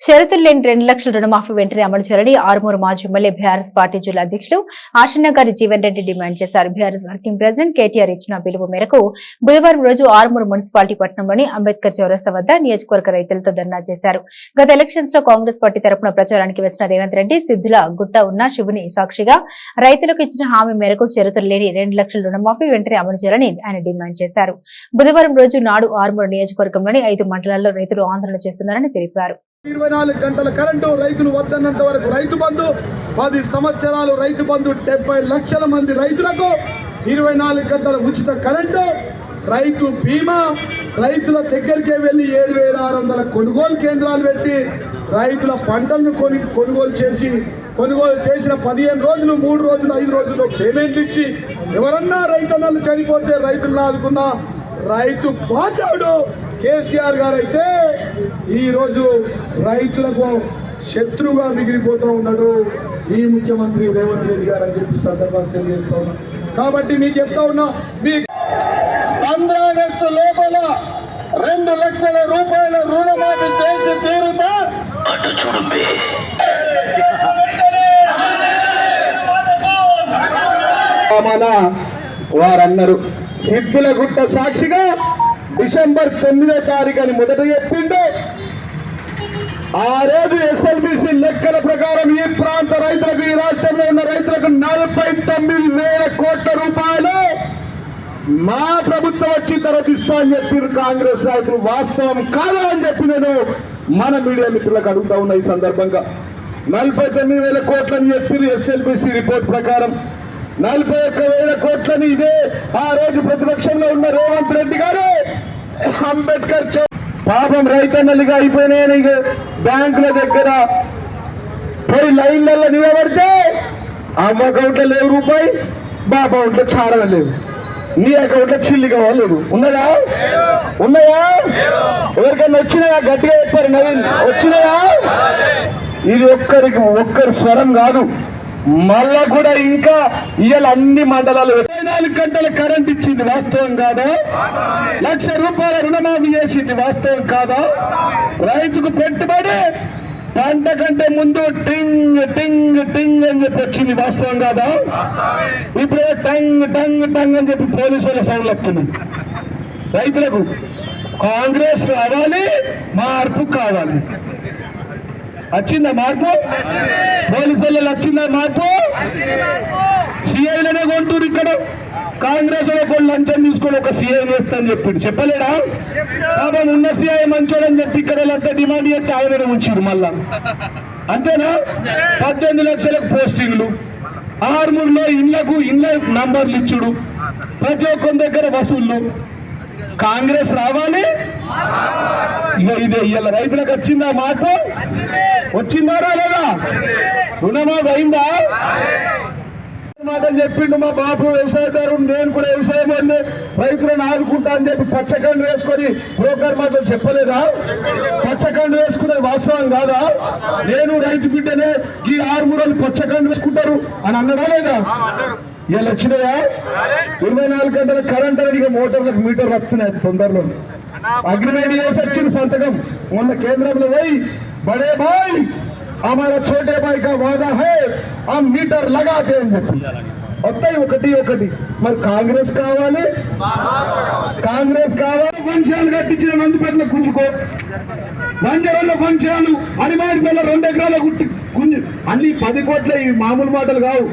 షరతులు లేని రెండు లక్షల రుణమాఫీ వెంటనే అమలు చేయాలని ఆరుమూరు మాజీ ఎమ్మెల్యే బీఆర్ఎస్ పార్టీ జిల్లా అధ్యక్షులు ఆశన్న గారి జీవన్ రెడ్డి డిమాండ్ చేశారు. బీఆర్ఎస్ వర్కింగ్ ప్రెసిడెంట్ కేటీఆర్ ఇచ్చిన పిలుపు మేరకు బుధవారం రోజు ఆరుమూరు మున్సిపాలిటీ పట్టణంలోని అంబేద్కర్ చౌరస్తా వద్ద నియోజకవర్గ రైతులతో ధర్నా చేశారు. గత ఎలక్షన్స్లో కాంగ్రెస్ పార్టీ తరపున ప్రచారానికి వచ్చిన రేవంత్ రెడ్డి సిద్ధుల గుట్ట ఉన్న శుభుని సాక్షిగా రైతులకు ఇచ్చిన హామీ మేరకు షరతులు లేని రెండు లక్షల రుణమాఫీ వెంటనే అమలు చేయాలని ఆయన డిమాండ్ చేశారు. బుధవారం రోజు నాడు ఆరుమూరు నియోజకవర్గంలోని ఐదు మండలాల్లో రైతులు ఆందోళన చేస్తున్నారని తెలిపారు. ఇరవై నాలుగు గంటల కరెంటు రైతులు వద్దన్నంత వరకు రైతు బంధు పది సంవత్సరాలు రైతు బంధు డెబ్బై లక్షల మంది రైతులకు ఇరవై నాలుగు గంటల ఉచిత కరెంటు రైతు బీమా రైతుల దగ్గరికే వెళ్ళి ఏడు వేల ఆరు వందల కొనుగోలు కేంద్రాలు పెట్టి రైతుల పంటలను కొని కొనుగోలు చేసి కొనుగోలు చేసిన పదిహేను రోజులు మూడు రోజులు ఐదు రోజులు పేమెంట్ ఇచ్చి ఎవరన్నా రైతన్నలు చనిపోతే రైతులను ఆదుకున్న రైతు బాచాడు కేసీఆర్ గారు అయితే ఈరోజు రైతులకు శత్రువుగా మిగిలిపోతూ ఉన్నాడు. ఈ ముఖ్యమంత్రి రేవంత్ రెడ్డి గారు అని చెప్పి సందర్భంగా తెలియజేస్తా ఉన్నా. కాబట్టి మీకు చెప్తా ఉన్నా మీ ఆగస్టు లోపల రెండు లక్షల రూపాయల రుణమాఫీ చేసి తీరుతా. వారన్నారు సిద్ధుల గుట్ట సాక్షిగా డిసెంబర్ తొమ్మిదో తారీఖు అని మొదట చెప్పిండు. ఆ రోజు ఎస్ఎల్బిసి లెక్కల ప్రకారం ఈ ప్రాంత రైతులకు ఈ రాష్ట్రంలో ఉన్న రైతులకు నలభై తొమ్మిది వేల కోట్ల రూపాయలు మా ప్రభుత్వం వచ్చిన తర్వాత ఇస్తా అని చెప్పారు కాంగ్రెస్ నాయకులు. వాస్తవం కాదా అని చెప్పి నేను మన మీడియా మిత్రులకు అడుగుతా ఉన్నా ఈ సందర్భంగా. నలభై తొమ్మిది వేల కోట్లని చెప్పి ఎస్ఎల్బిసి రిపోర్ట్ ప్రకారం. నలభై ఒక్క వేల కోట్లని ఇదే ఆ రోజు ప్రతిపక్షంలో ఉన్న రేవంత్ రెడ్డి గారు అంబేద్కర్ పాపం రైతన్నలుగా అయిపోయినాయని బ్యాంకుల దగ్గర పోయి లైన్లలో నిలబడితే అమ్మ అకౌంట్లో లేవు రూపాయి బాబా అకౌంట్లో చారణ లేవు. నీ అకౌంట్లో చిల్లి కావాలి ఉన్నదా? ఉన్నాయా? ఎవరికైనా వచ్చినాయా? గట్టిగా చెప్పారు నవీన్. వచ్చినాయా? ఇది ఒక్కరికి ఒక్కరి స్వరం కాదు. మళ్ళా కూడా ఇంకా ఇవాళ అన్ని మండలాలు ఇరవై నాలుగు గంటల కరెంట్ ఇచ్చింది వాస్తవం కాదా? లక్ష రూపాయల రుణమాఫీ చేసింది వాస్తవం కాదా? రైతుకు పెట్టుబడి పంట కంటే ముందు టింగ్ టింగ్ టింగ్ అని చెప్పి వచ్చింది వాస్తవం కాదా? ఇప్పుడు టంగ్ టంగ్ టంగ్ అని చెప్పి పోలీసుల సౌండ్లు వస్తున్నాయి. రైతులకు కాంగ్రెస్ రావాలి మార్పు కావాలి. వచ్చిందా మార్పు? పోలీసులు వచ్చిందా మార్పు? సిఐలనే కొంటూరు ఇక్కడ. కాంగ్రెస్ వాళ్ళు లంచం తీసుకొని ఒక సీఐ వేస్తా అని చెప్పిండు. చెప్పలేడా? పాపం ఉన్న సీఐ మంచోడని చెప్పి ఇక్కడ వాళ్ళంతా డిమాండ్ చేస్తే ఆయన ఉంచారు మళ్ళా. అంతేనా? పద్దెనిమిది లక్షలకు పోస్టింగ్లు. ఆర్మూర్లో ఇళ్ళకు ఇళ్ళ నంబర్లు ఇచ్చుడు. ప్రతి ఒక్కరి దగ్గర వసూళ్ళు కాంగ్రెస్ రావాలి. ఇక ఇది ఇవాళ రైతులకు వచ్చిందా మాట వచ్చిందారా లేదా? రుణమాఫీ అయిందా? మాటలు చెప్పిండు మా బాబు వ్యవసాయదారుడు నేను కూడా వ్యవసాయం అండి రైతులను ఆదుకుంటా అని చెప్పి పచ్చకండు వేసుకొని బ్రోకర్ మాటలు చెప్పలేదా? పచ్చకండు వేసుకునేది వాస్తవం కాదా? నేను రైతు బిడ్డనే ఈ ఆరు మూడలు పచ్చకండు వేసుకుంటారు అని అన్నడా లేదా? ఇలా వచ్చినాయా ఇరవై నాలుగు గంటల కరెంట్ అనేది ఇక మోటార్లకు మీటర్లు వస్తున్నాయి తొందరలో అగ్రిమెంట్ చేసి వచ్చిన సంతకం మొన్న కేంద్రంలో పోయి బడే బాయ్ हमारा छोटे भाई का वादा है हम मीटर लगाते అని చెప్పి వస్తాయి ఒకటి ఒకటి మరి కాంగ్రెస్ కావాలి కాంగ్రెస్ కావాలి ఫంక్షన్లు కట్టించిన నందిపేటలో గుంజుకో బంజరంలో ఫంక్షన్లు అడిమాడి పిల్ల రెండు ఎకరాల గుట్టి గుంజు అన్ని పది కోట్ల ఈ మామూలు మాటలు కావు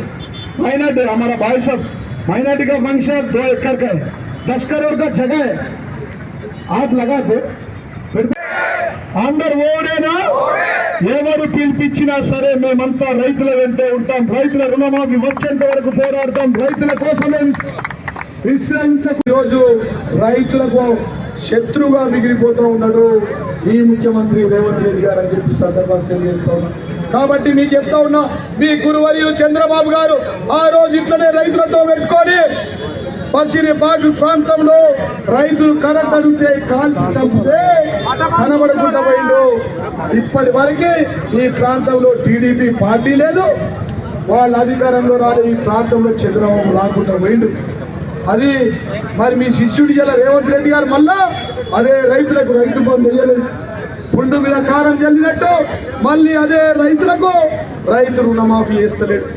మైనార్టీ हमारा भाई सब माइनॉरिटी का फंक्शन दो एकड़ का है दस करोड़ का जगह है हाथ लगा दो అందరు ఓడేనా ఎవరు పిలిపించినా సరే మేమంతా రైతుల వెంటే ఉంటాం రైతుల రుణమాఫీ వచ్చేంత వరకు పోరాడతాం రైతుల కోసమే విశ్రమించకు ఈరోజు రైతులకు శత్రువుగా మిగిలిపోతూ ఉన్నాడు ఈ ముఖ్యమంత్రి రేవంత్ రెడ్డి గారు అని చెప్పి సందర్భంగా తెలియజేస్తా ఉన్నా కాబట్టి నేను చెప్తా ఉన్నా మీ గురువర్యులు చంద్రబాబు గారు ఆ రోజు ఇట్లనే రైతులతో పెట్టుకొని పసిరి బాగు ప్రాంతంలో రైతులు కరెంట్ అడిగితే కాల్చి చంపితే కనబడకుండా పోయిండు. ఇప్పటి వరకు ఈ ప్రాంతంలో టీడీపీ పార్టీ లేదు. వాళ్ళ అధికారంలో రాలే ఈ ప్రాంతంలో చంద్రబాబు రాకుండా పోయిండు. అది మరి మీ శిష్యుడి ఇలా రేవంత్ రెడ్డి గారు మళ్ళా అదే రైతులకు రైతు బంధు వేయలేదు చెల్లినట్టు మళ్ళీ అదే రైతులకు రైతు రుణమాఫీ చేస్తలేడు.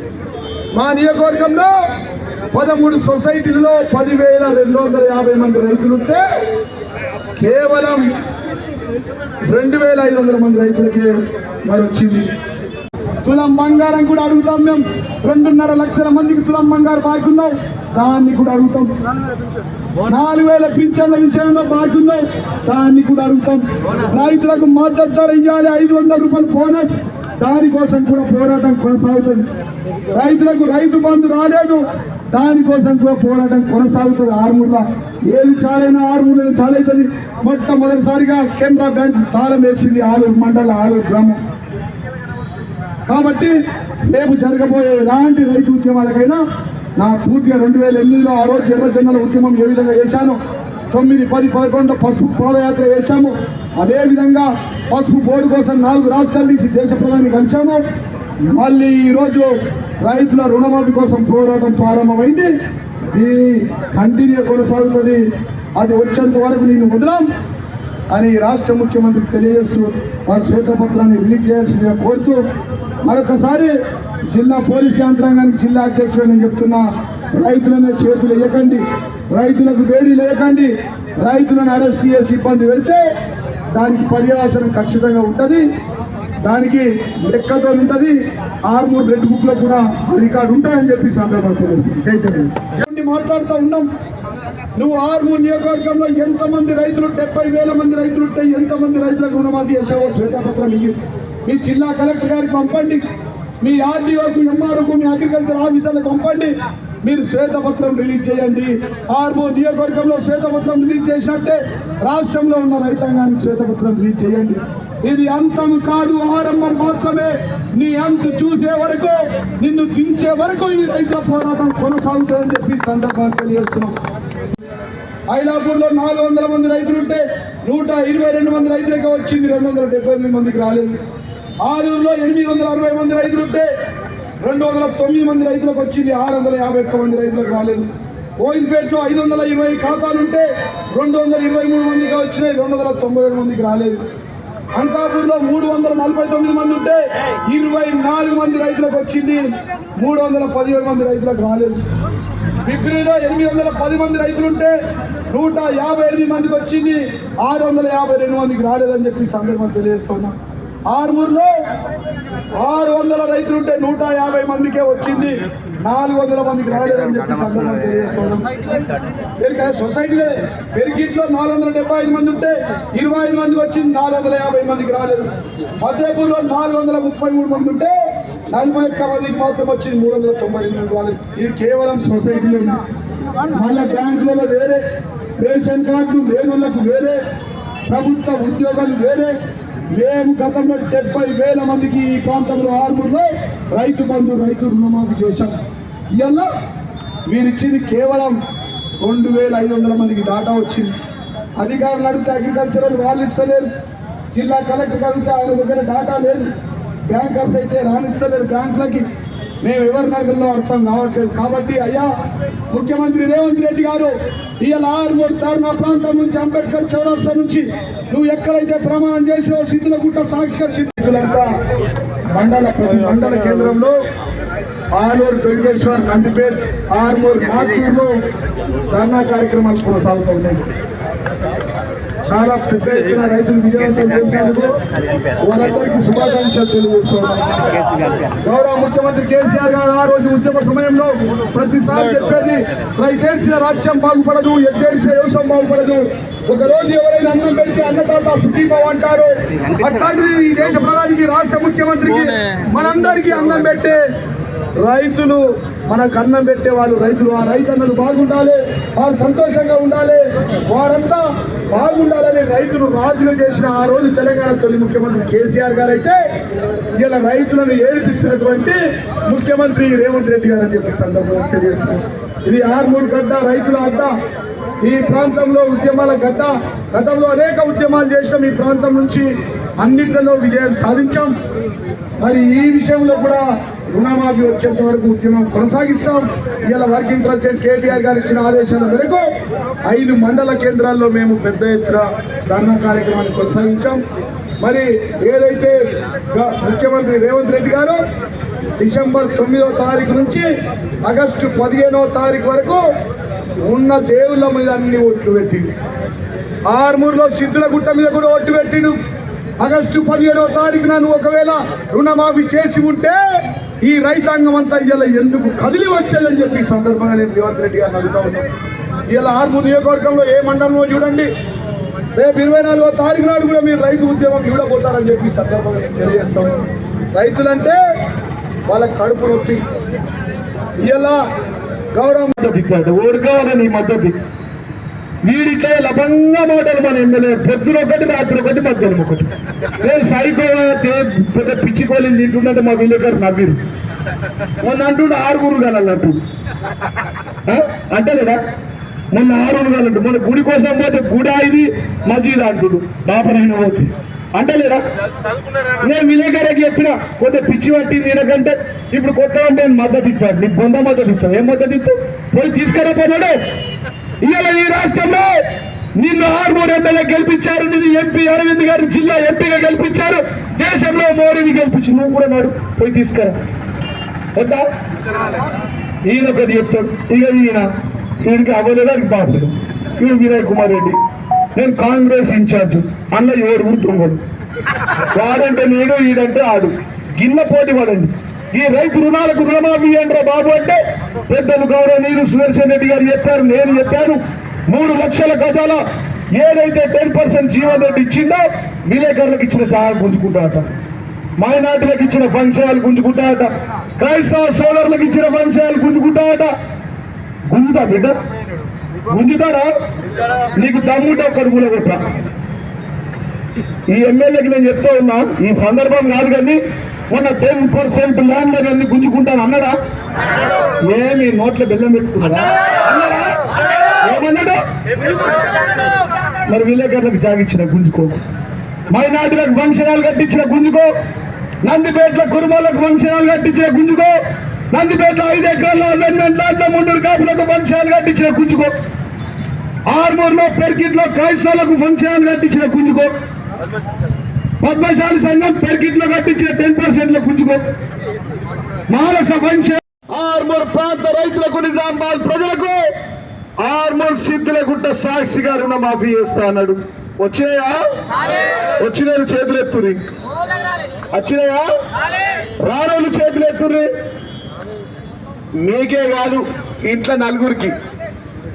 మా నియోజకవర్గంలో పదమూడు సొసైటీలలో పదివేల రెండు వందల యాభై మంది రైతులుంటే కేవలం రెండు వేల ఐదు వందల మంది రైతులకే మరి వచ్చింది తులం బంగారం కూడా అడుగుతాం మేము. రెండున్నర లక్షల మందికి తులం బంగారు బాగున్నాం దాన్ని కూడా అడుగుతాం. నాలుగు వేల పింఛన్ల విషయంలో బాగున్నాం దాన్ని కూడా అడుగుతాం. రైతులకు మద్దతు ధర ఇవ్వాలి ఐదు వందల రూపాయలు బోనస్. దానికోసం కూడా పోరాటం కొనసాగుతుంది. రైతులకు రైతు బంధు రాలేదు దానికోసం కూడా పోరాటం కొనసాగుతుంది ఆరుమూరులో. ఏది చాలైనా ఆరుమూరులో చాలైతుంది. మొట్టమొదటిసారిగా కెనరా బ్యాంక్ తాళం వేసింది ఆలూరు మండల ఆలూరు గ్రామం. కాబట్టి రేపు జరగబోయే ఎలాంటి రైతు ఉద్యమాలకైనా నా పూర్తిగా రెండు వేల ఎనిమిదిలో ఆ రోజు ఎర్ర ఉద్యమం ఏ విధంగా చేశాను తొమ్మిది పది పదకొండు పసుపు పాదయాత్ర చేశాము అదేవిధంగా పసుపు బోర్డు కోసం నాలుగు రాష్ట్రాలు తీసి దేశ ప్రధాని కలిశాము మళ్ళీ ఈరోజు రైతుల రుణమాఫీ కోసం పోరాటం ప్రారంభమైంది. దీని కంటిన్యూ కొనసాగుతుంది. అది వచ్చేంత వరకు నేను వదలం. అని రాష్ట్ర ముఖ్యమంత్రికి తెలియజేస్తూ వారి శ్వేతపత్రాన్ని రిలీజ్ చేయాల్సిందిగా కోరుతూ మరొకసారి జిల్లా పోలీస్ యంత్రాంగానికి జిల్లా అధ్యక్షుడు నేను చెప్తున్నా రైతులను చేతులు వేయకండి రైతులకు వేడి లేకండి రైతులను అరెస్ట్ చేసి ఇబ్బంది పెడితే దానికి పర్యవసనం ఖచ్చితంగా ఉంటుంది దానికి లెక్కతో ఉంటుంది ఆర్మూర్ రెడ్ బుక్లో కూడా రికార్డు ఉంటాయని చెప్పి సందర్భంగా తెలియదు చైతన్యం మాట్లాడుతూ ఉన్నాం. నువ్వు ఆర్మూర్ నియోజకవర్గంలో ఎంతమంది రైతులు డెబ్బై వేల మంది రైతులు ఉంటే ఎంతమంది రైతులకు రుణమాఫీ చేసావో శ్వేతపత్రం ఇయ్యి. మీ జిల్లా కలెక్టర్ గారికి పంపండి. మీ ఆర్డీఓకు ఎంఆర్ఓకు మీ అగ్రికల్చర్ ఆఫీసర్లకు పంపండి. మీరు శ్వేతపత్రం రిలీజ్ చేయండి. ఆర్మూర్ నియోజకవర్గంలో శ్వేతపత్రం రిలీజ్ చేసినట్టే రాష్ట్రంలో ఉన్న రైతాంగానికి శ్వేతపత్రం రిలీజ్ చేయండి. ఇది అంతం కాదు ఆరంభం మాత్రమే. నీ అంత చూసే వరకు నిన్ను దించే వరకు ఈ రైతుల పోరాటం కొనసాగుతుందని చెప్పి సందర్భాన్ని తెలియజేస్తున్నాం. ఐలాపూర్లో నాలుగు వందల మంది రైతులు ఉంటే నూట ఇరవై రెండు మంది రైతులకే వచ్చింది. రెండు వందల డెబ్బై ఎనిమిది మందికి రాలేదు. ఆలూరులో ఎనిమిది వందల అరవై మంది రైతులు ఉంటే రెండు వందల తొమ్మిది మంది రైతులకు వచ్చింది. ఆరు వందల యాభై ఒక్క మంది రైతులకు రాలేదు. కోయిల్పేటలో ఐదు వందల ఇరవై ఖాతాలుంటే రెండు వందల ఇరవై మూడు మందికి వచ్చినాయి. రెండు వందల తొంభై ఏడు మందికి రాలేదు. అంకాపూర్లో మూడు వందల నలభై తొమ్మిది మంది ఉంటే ఇరవై నాలుగు మంది రైతులకు వచ్చింది. మూడు వందల పదిహేడు మంది రైతులకు రాలేదు. బిబ్రిలో ఎనిమిది వందల పది మంది రైతులుంటే నూట యాభై ఎనిమిది మందికి వచ్చింది. ఆరు వందల యాభై రెండు మందికి రాలేదని చెప్పి సందర్భం తెలియజేస్తున్నాం ఆరుమూరులో ఆరు వందల రైతులుంటే నూట యాభై మందికే వచ్చింది. నాలుగు వందల మందికి రాలేదని చెప్పి సందర్భం తెలియజేస్తున్నాం. పెరిగి సొసైటీలో పెరిగిట్లో నాలుగు వందల డెబ్బై ఐదు మంది ఉంటే ఇరవై ఐదు మందికి వచ్చింది నాలుగు వందల యాభై మందికి రాలేదు. మధ్యపూర్లో నాలుగు వందల ముప్పై మూడు మంది ఉంటే నలభై ఒక్క మందికి మాత్రం వచ్చింది మూడు వందల తొంభై ఎనిమిది రాలేదు. ఇది కేవలం సొసైటీలో మళ్ళీ బ్యాంకులలో వేరే రేషన్ కార్డులు లేని వేరే ప్రభుత్వ ఉద్యోగాలు వేరే మేము గతంలో డెబ్బై వేల మందికి ఈ ప్రాంతంలో ఆర్మూర్లో రైతు బంధు రైతు రుణమాఫీ చేశాం. ఇవల్ల మీరు ఇచ్చింది కేవలం రెండు వేల ఐదు వందల మందికి డాటా వచ్చింది. అధికారులు అడిగితే అగ్రికల్చర్ వాళ్ళు ఇస్తలేరు. జిల్లా కలెక్టర్ అడిగితే ఆయన దగ్గర డాటా లేదు. బ్యాంకర్స్ అయితే రాణిస్తలేరు బ్యాంకులకి. మేము ఎవరి నగరంలో అర్థం కావట్లేదు. కాబట్టి అయ్యా ముఖ్యమంత్రి రేవంత్ రెడ్డి గారు ఇవాళ ఆరుమూరు ధర్మ ప్రాంతం నుంచి అంబేద్కర్ చౌరస్తా నుంచి నువ్వు ఎక్కడైతే ప్రమాణం చేసావో సిద్ధులగుట్ట సాక్షిగా సిద్ధులంతా మండల మండల కేంద్రంలో ఆలూరు వెంకటేశ్వర్ నందిపేట్ ఆర్మూర్ మాతూరులో ధర్నా కార్యక్రమాలు కొనసాగుతున్నాయి చాలా పెద్ద ఎత్తున రైతులు విజయవంతం చేసినందుకు వాళ్ళందరికీ శుభాకాంక్షలు తెలియజేస్తున్నాం. గౌరవ ముఖ్యమంత్రి కేసీఆర్ గారు ఆ రోజు ఉద్యమ సమయంలో ప్రతిసారి చెప్పేది రైతేడ్చిన రాజ్యం బాగుపడదు ఎద్దేడిసిన వ్యవసాయం బాగుపడదు. ఒక రోజు ఎవరైనా అన్నం పెడితే అన్నదాత సుఖీభావం అంటారు. అట్లాంటిది ఈ దేశ ప్రధానికి రాష్ట్ర ముఖ్యమంత్రికి మనందరికీ అన్నం పెట్టే రైతులు మనకు అన్నం పెట్టే వాళ్ళు రైతులు. ఆ రైతన్నలు బాగుండాలి వారు సంతోషంగా ఉండాలి వారంతా బాగుండాలని రైతులు రాజులు చేసిన ఆ రోజు తెలంగాణ తొలి ముఖ్యమంత్రి కేసీఆర్ గారు అయితే ఇలా రైతులను ఏడిపిస్తున్నటువంటి ముఖ్యమంత్రి రేవంత్ రెడ్డి గారు అని చెప్పి సందర్భంగా తెలియజేస్తున్నారు ఇది ఆర్మూరు గడ్డ రైతుల అడ్డ. ఈ ప్రాంతంలో ఉద్యమాల గడ్డ. గతంలో అనేక ఉద్యమాలు చేసినాం. ఈ ప్రాంతం నుంచి అన్నింటిలో విజయం సాధించాం. మరి ఈ విషయంలో కూడా రుణమాఫీ వచ్చేంత వరకు ఉద్యమం కొనసాగిస్తాం. ఇలా వర్కింగ్ ప్రెసిడెంట్ కేటీఆర్ గారు ఇచ్చిన ఆదేశాల మేరకు ఐదు మండల కేంద్రాల్లో మేము పెద్ద ఎత్తున ధర్నా కార్యక్రమాన్ని కొనసాగించాం. మరి ఏదైతే గ- ముఖ్యమంత్రి రేవంత్ రెడ్డి గారు డిసెంబర్ తొమ్మిదో తారీఖు నుంచి ఆగస్టు పదిహేనో తారీఖు వరకు ఉన్న దేవుళ్ళ మీద అన్ని ఓట్లు పెట్టిండు. ఆర్మూర్లో సిద్ధుల గుట్ట మీద కూడా ఓట్లు పెట్టిండు. ఆగస్టు పదిహేడవ తారీఖున నువ్వు ఒకవేళ రుణమాఫీ చేసి ఉంటే ఈ రైతాంగం అంతా ఇలా ఎందుకు కదిలి వచ్చేదని చెప్పి సందర్భంగా నేను రేవంత్ రెడ్డి గారిని అడుగుతా ఉన్నాను ఇలా ఆర్మూర్ నియోజకవర్గంలో ఏ మండలంలో చూడండి రేపు ఇరవై నాలుగో తారీఖు నాడు కూడా మీరు రైతు ఉద్యమం చూడబోతారని చెప్పి సందర్భంగా నేను తెలియజేస్తాం రైతులంటే వాళ్ళ కడుపు నొప్పి. ఇలా గౌరవం మద్దతు ఇచ్చాడు ఓడికావాలని నీ మద్దతు వీడికే లభంగా మాటలు మన ఎమ్మెల్యే పొద్దున ఒకటి రాత్రి ఒకటి మధ్యాహ్నం ఒకటి. నేను సైకో పెద్ద పిచ్చికోలేని తింటుంటే మా విలేకరు నవ్విరు. మొన్న అంటుండే ఆరుగురు కానన్నట్టు అంటే లేదా? మొన్న ఆరుగురు కానంటు మొన్న గుడి కోసం పోతే గుడా ఇది మజీద్ అంటుడు. బాపనైనా పోతే. అంటే లేదా? నేను విలేకరికి చెప్పిన కొంత పిచ్చి పట్టింది ఎందుకంటే ఇప్పుడు కొత్త అంటే నేను మద్దతు ఇస్తాను నీకు బొంద మద్దతు ఇస్తాను ఏం మద్దతు ఇస్తావు? పోయి తీసుకురా పోనాడు ఇవాళ ఈ రాష్ట్రంలో నిన్ను ఆర్మూర్ ఎమ్మెల్యే గెలిపించారు నిన్ను ఎంపీ అరవింద్ గారు జిల్లా ఎంపీగా గెలిపించారు. దేశంలో మోడీని గెలిపించి నువ్వు కూడా నాడు పోయి తీసుకురా. వద్దా? ఈయన ఒకటి చెప్తాడు. ఇక ఈయన ఈయనకి అవ్వలేదానికి బాబు ఈయన వినయ్ కుమార్ రెడ్డి. నేను కాంగ్రెస్ ఇన్ఛార్జ్. అన్న ఎవరు గుర్తుంగోడు వాడంటే నేను ఈడంటే ఆడు. గిన్నె పోటీ పడండి. ఈ రైతు రుణాలకు రుణమాఫీ అంటారా బాబు అంటే పెద్దలు గౌరవనీయులు సుదర్శన్ రెడ్డి గారు చెప్పారు నేను చెప్పాను. మూడు లక్షల గజాల ఏదైతే టెన్ పర్సెంట్ జీవన్ రెడ్డి ఇచ్చిందో విలేకరులకు ఇచ్చిన చాలా గుంజుకుంటాట మైనార్టీలకు ఇచ్చిన ఫంక్షనాలు గుంజుకుంటాట క్రైస్తవ సోదరులకు ఇచ్చిన ఫంక్షనాలు గుంజుకుంటాట గుంజుతా బిడ్డ? గుంజుతాడా? నీకు దమ్ముంటే ఒక్కడు కూడా కొట్ట ఈ ఎమ్మెల్యేకి నేను చెప్తా ఉన్నా ఈ సందర్భం కాదు కానీ మొన్న టెన్ పర్సెంట్ ల్యాండ్ అన్ని గుంజుకుంటాను అన్నాడా? ఏమి నోట్ల బెల్లం పెట్టుకున్నాడా ఏమన్నాడు? మరి విలేకరులకు జాగిచ్చిన గుంజుకో. మైనార్టీలకు ఫంక్షనాలు కట్టించిన గుంజుకో. నందిపేటల కురుమలకు ఫంక్షనాలు కట్టించిన గుంజుకో. నందిపేటలో ఐదు ఎకరాల అసైన్మెంట్ లాంటి మున్నూరు కాపులకు ఫంక్షనాలు కట్టించిన గుంజుకో. ఆర్మూర్లో పెరికిట్లో క్రైస్తవులకు ఫంక్షనాలు కట్టించిన గుంజుకో. పద్మశాలి సంఘం పెర్కిట్లో కట్టించిన టెన్ పర్సెంట్లో గుంజుకో మానస ఆర్మూర్ ప్రాంత రైతులకు నిజామాబాద్ ప్రజలకు ఆర్మూర్ సిద్ధుల గుట్ట సాక్షిగా రుణమాఫీ చేస్తా అన్నాడు. వచ్చినాయా? వచ్చిన చేతులు ఎత్తురి వచ్చినాయా? రానోళ్ళు చేతులు ఎత్తుర్రి. మీకే కాదు ఇంట్లో నలుగురికి.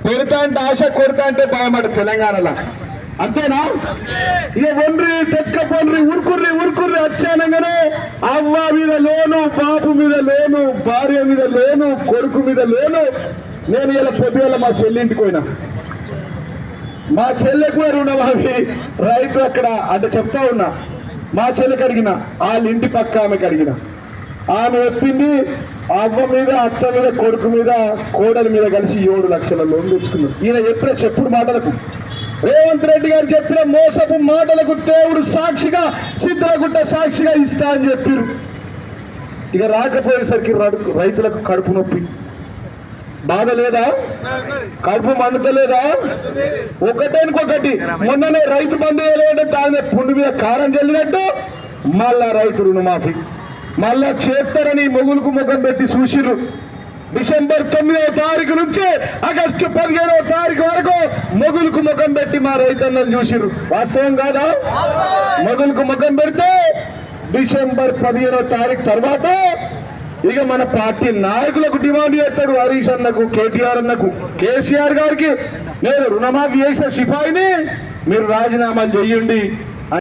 పెడతా అంటే ఆశ కొడతా అంటే భయమాట తెలంగాణలో. అంతేనా? ఇక ఒండ్రి తెచ్చుకపోండ్రి ఉరుకుర్రి ఉరుకుర్రి వచ్చానగానే అవ్వ మీద లోను బాబు మీద లేను భార్య మీద లేను కొడుకు మీద లేను. నేను ఇలా పొద్దుగల మా చెల్లింటికి పోయినా. మా చెల్లెకు రుణమాఫీ రైతు అక్కడ అంటే చెప్తా ఉన్నా. మా చెల్లెకి అడిగిన వాళ్ళ ఇంటి పక్క ఆమె అడిగిన ఆమె చెప్పింది అవ్వ మీద అత్త మీద కొడుకు మీద కోడలి మీద కలిసి ఏడు లక్షల లోన్ తెచ్చుకున్నాం ఈయన ఎప్పుడే చెప్పుడు మాటలకు. రేవంత్ రెడ్డి గారు చెప్పిన మోసపు మాటలకు దేవుడు సాక్షిగా సిద్ధలగుట్ట సాక్షిగా ఇస్తా అని చెప్పారు. ఇక రాకపోయేసరికి రైతులకు కడుపు నొప్పి. బాధ లేదా? కడుపు మండుతలేదా ఒకటేనికొకటి మొన్ననే రైతు బంధు వేయలేదంటే దాని పుండు మీద కారం చెల్లినట్టు మళ్ళా రైతు రుణమాఫీ. మళ్ళా చేస్తారని మొగులకు ముఖం పెట్టి చూసిర్రు. డిసెంబర్ తొమ్మిదవ తారీఖు నుంచి ఆగస్టు పదిహేనవ తారీఖు వరకు మొగులకు ముఖం పెట్టి మా రైతన్నలు చూసిర్రు. వాస్తవం కాదా? మొగులకు ముఖం పెడితే డిసెంబర్ పదిహేనవ తారీఖు తర్వాత ఇక మన పార్టీ నాయకులకు డిమాండ్ చేస్తాడు హరీష్ అన్నకు కేటీఆర్ అన్నకు. కేసీఆర్ గారికి నేను రుణమాఫీ చేసిన సిపాయిని మీరు రాజీనామా చేయండి.